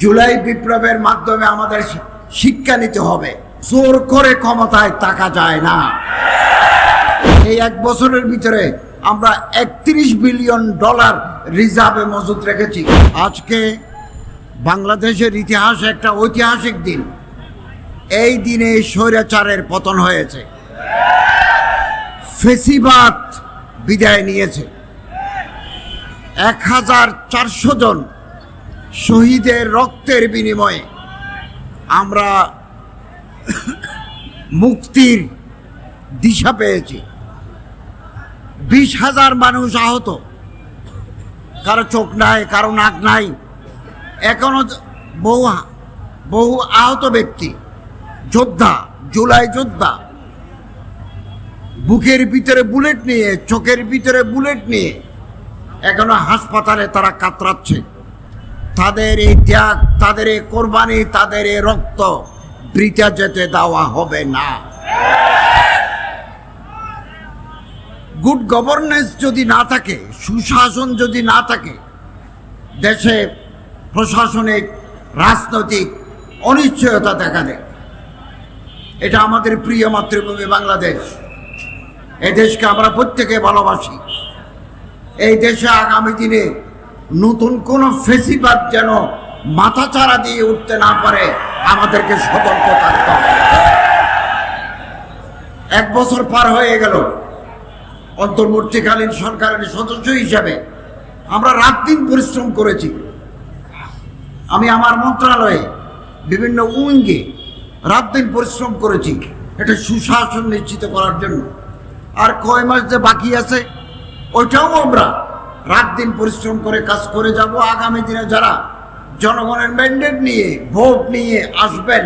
জুলাই বিপ্লবের মাধ্যমে আমাদের শিক্ষা নিতে হবে। জোর করে ক্ষমতায় থাকা যায় না। এই এক বছরের ভিতরে আমরা একত্রিশ বিলিয়ন ডলার রিজার্ভে মজুত রেখেছি। আজকে বাংলাদেশের ইতিহাসে একটা ঐতিহাসিক দিন। এই দিনে স্বৈরাচারের পতন হয়েছে। ফেসিবাদ বিদায় নিয়েছে। এক হাজার চারশো জন শহীদের রক্তের বিনিময়ে আমরা মুক্তির দিশা পেয়েছি। বিশ হাজার মানুষ আহত। কারও চোখ নাই, কারও নাক নাই। এখনও বহু বহু আহত ব্যক্তি, যোদ্ধা, জুলাই যোদ্ধা। বুকের ভিতরে বুলেট নিয়ে, চোখের ভিতরে বুলেট নিয়ে এখনও হাসপাতালে তারা কাতরাচ্ছে। তাদের এই ত্যাগ, তাদের এই কোরবানি, তাদের এই রক্ত বৃথা যেতে দেওয়া হবে না। গুড গভর্নেন্স যদি না থাকে, সুশাসন যদি না থাকে, দেশে প্রশাসনিক, রাজনৈতিক অনিশ্চয়তা দেখা দেয়। এটা আমাদের প্রিয় মাতৃভূমি বাংলাদেশ। এই দেশকে আমরা প্রত্যেকে ভালোবাসি। এই দেশে আগামী দিনে নতুন কোন ফেসিবাদ যেন মাথা চারা দিয়ে উঠতে না পারে, আমাদেরকে সতর্ক থাকতে হবে। এক বছর পার হয়ে গেল। অন্তর্বর্তীকালীন সরকারের সদস্য হিসাবে আমরা রাত দিন পরিশ্রম করেছি। আমি আমার মন্ত্রণালয়ে বিভিন্ন উইঙ্গে রাত দিন পরিশ্রম করেছি, এটা সুশাসন নিশ্চিত করার জন্য। আর কয় মাস যে বাকি আছে, ওইটাও আমরা রাত দিন পরিশ্রম করে কাজ করে যাব। আগামী দিনে যারা জনগণের ম্যান্ডেট নিয়ে ভোট নিয়ে আসবেন,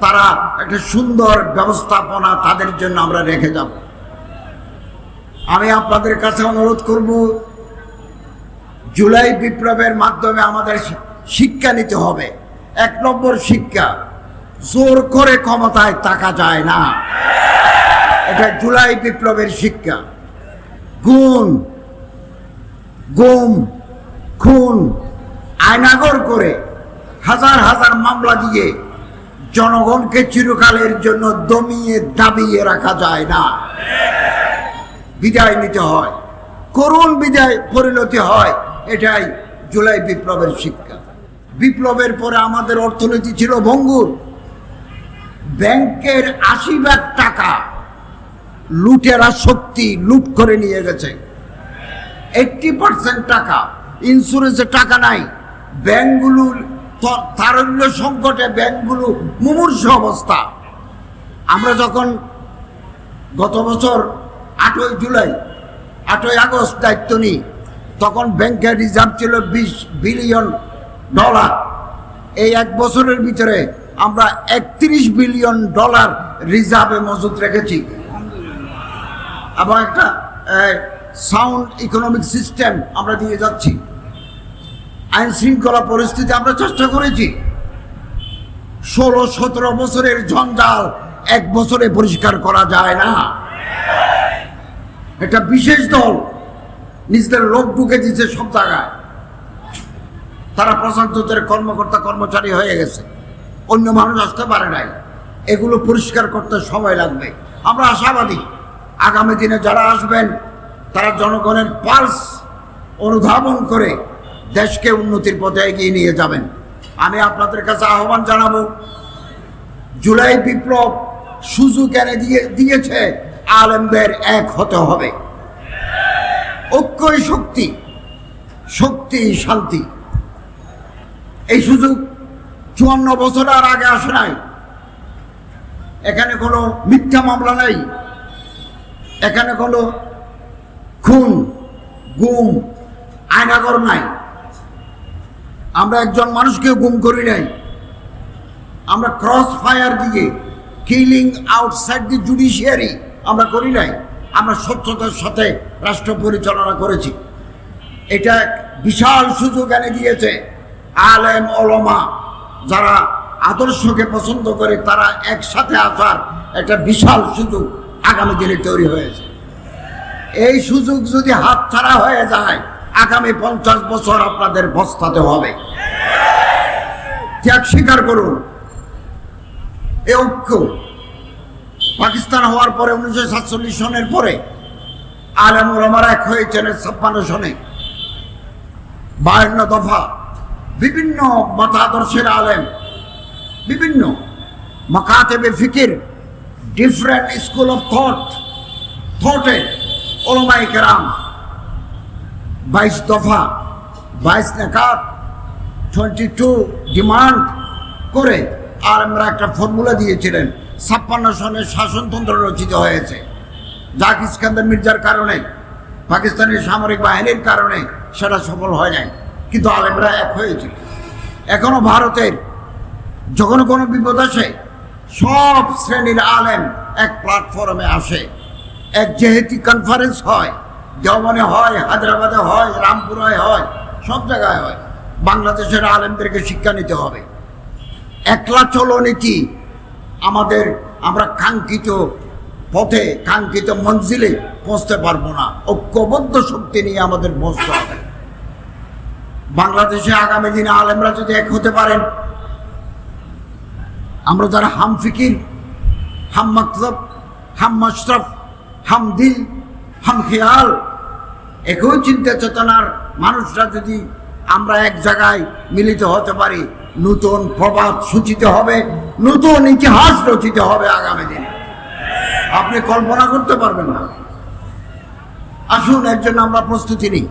তারা একটা সুন্দর ব্যবস্থাপনা তাদের জন্য আমরা রেখে যাব। আমি আপনাদের কাছে অনুরোধ করব, জুলাই বিপ্লবের মাধ্যমে আমাদের শিক্ষা নিতে হবে। এক নম্বর শিক্ষা, জোর করে ক্ষমতায় থাকা যায় না। এটা জুলাই বিপ্লবের শিক্ষা। গুণ গুম, খুন আয়নাগর করে হাজার হাজার মামলা দিয়ে জনগণকে চিরকালের জন্য দমিয়ে দাবিয়ে রাখা যায় না। বিদায় নিতে হয়। করুণ বিদায় পরিণতি হয়। এটাই জুলাই বিপ্লবের শিক্ষা। বিপ্লবের পরে আমাদের অর্থনীতি ছিল ভঙ্গুর। ব্যাংকের আশি টাকা লুটেরা শক্তি লুট করে নিয়ে গেছে। এইটটি পার্সেন্ট টাকা। ইন্স্যুরেন্সের টাকা নাই। ব্যাংকগুলো তারল্য সংকটে ব্যাংকগুলো মুমূর্ষ অবস্থা। আমরা যখন গত বছর আটই জুলাই, আটই আগস্ট দায়িত্ব নিই, তখন ব্যাংকের রিজার্ভ ছিল বিশ বিলিয়ন ডলার। এই এক বছরের ভিতরে আমরা একত্রিশ বিলিয়ন ডলার রিজার্ভে মজুত রেখেছি। এবং একটা সাউন্ড ইকোনমিক সিস্টেম আমরা দিয়ে যাচ্ছি। আইন শৃঙ্খলা পরিস্থিতি আমরা চেষ্টা করেছি। ষোলো সতেরো বছরের জঞ্জাল এক বছরে পরিষ্কার করা যায় না। একটা বিশেষ দল নিজেদের লোক ঢুকে দিচ্ছে সব জায়গায়। তারা প্রশাসনের কর্মকর্তা, কর্মচারী হয়ে গেছে। অন্য মানুষ আসতে পারে নাই। এগুলো পরিষ্কার করতে সময় লাগবে। আমরা আশাবাদী। আগামী দিনে যারা আসবেন তারা জনগণের পালস অনুধাবন করে দেশকে উন্নতির পথে এগিয়ে নিয়ে যাবেন। আমি আপনাদের কাছে আহ্বান জানাব, জুলাই বিপ্লব সুযোগ এনে দিয়ে, দিয়েছে, আলেমদের এক হতে হবে। ঐক্যই শক্তি শক্তি শান্তি। এই সুযোগ চুয়ান্ন বছর আর আগে আসে নাই। এখানে কোনো মিথ্যা মামলা নাই। এখানে কোনো খুন, গুম আয়নাগর নাই। আমরা একজন মানুষকে গুম করি নাই। আমরা ক্রস ফায়ার দিয়ে কিলিং আউটসাইড দি জুডিশিয়ারি আমরা করি নাই। আমরা স্বচ্ছতার সাথে রাষ্ট্র পরিচালনা করেছি। এটা বিশাল সুযোগ এনে দিয়েছে। আলেম অলমা যারা আদর্শকে পছন্দ করে, তারা একসাথে আসার একটা বিশাল সুযোগ আগামী দিনে তৈরি হয়েছে। এই সুযোগ যদি হাতছাড়া হয়ে যায়, আগামী পঞ্চাশ বছর আপনাদের বস্তাতে হবে। ত্যাগ স্বীকার করুন। এ ঐক্য পাকিস্তান হওয়ার পরে উনিশশো সাতচল্লিশ সনের পরে আলেম ওলামার এক হয়েছেন ছাপ্পান্ন সনে। বায়ান্ন দফা বিভিন্ন মতাদর্শের আলেম, বিভিন্ন মাকাতেবে ফিকির ডিফারেন্ট স্কুল অফ থট থটে ওলমাই কেরাম, বাইশ দফা, বাইশ নেকাত টোয়েন্টি টু ডিমান্ড করে আর আমরা একটা ফর্মুলা দিয়েছিলেন, ছাপ্পান্ন সনের শাসনতন্ত্র রচিত হয়েছে। জাক ইস্কান্দার মির্জার কারণে পাকিস্তানের সামরিক বাহিনীর কারণে সেটা সফল হয় নাই, কিন্তু আলেমরা এক হয়েছিল এখনও ভারতের যখন কোনো বিপদ আসে, সব শ্রেণির আলেম এক প্ল্যাটফর্মে আসে। এক যেহেতু কনফারেন্স হয় দেওয়ানে হয়, হায়দ্রাবাদে হয়, রামপুরায় হয়, সব জায়গায় হয়, বাংলাদেশের আলেমদেরকে শিক্ষা নিতে হবে। একলা চলনীতি আমাদের, আমরা কাঙ্ক্ষিত পথে, কাঙ্ক্ষিত মঞ্জিলে পৌঁছতে পারব না। ঐক্যবদ্ধ শক্তি নিয়ে আমাদের পৌঁছতে হবে। বাংলাদেশে আগামী দিনে আলেমরা যদি এক হতে পারেন, আমরা যারা হাম ফিকির, হাম মকসব হাম মশরফ হাম দিল, হাম খেয়াল। একই চিন্তা চেতনার মানুষরা যদি আমরা এক জায়গায় মিলিত হতে পারি, নতুন প্রবাদ সূচিত হবে, নতুন ইতিহাস রচিত হবে আগামী দিনে। আপনি কল্পনা করতে পারবেন না। আসুন এর জন্য আমরা প্রস্তুতি নিই।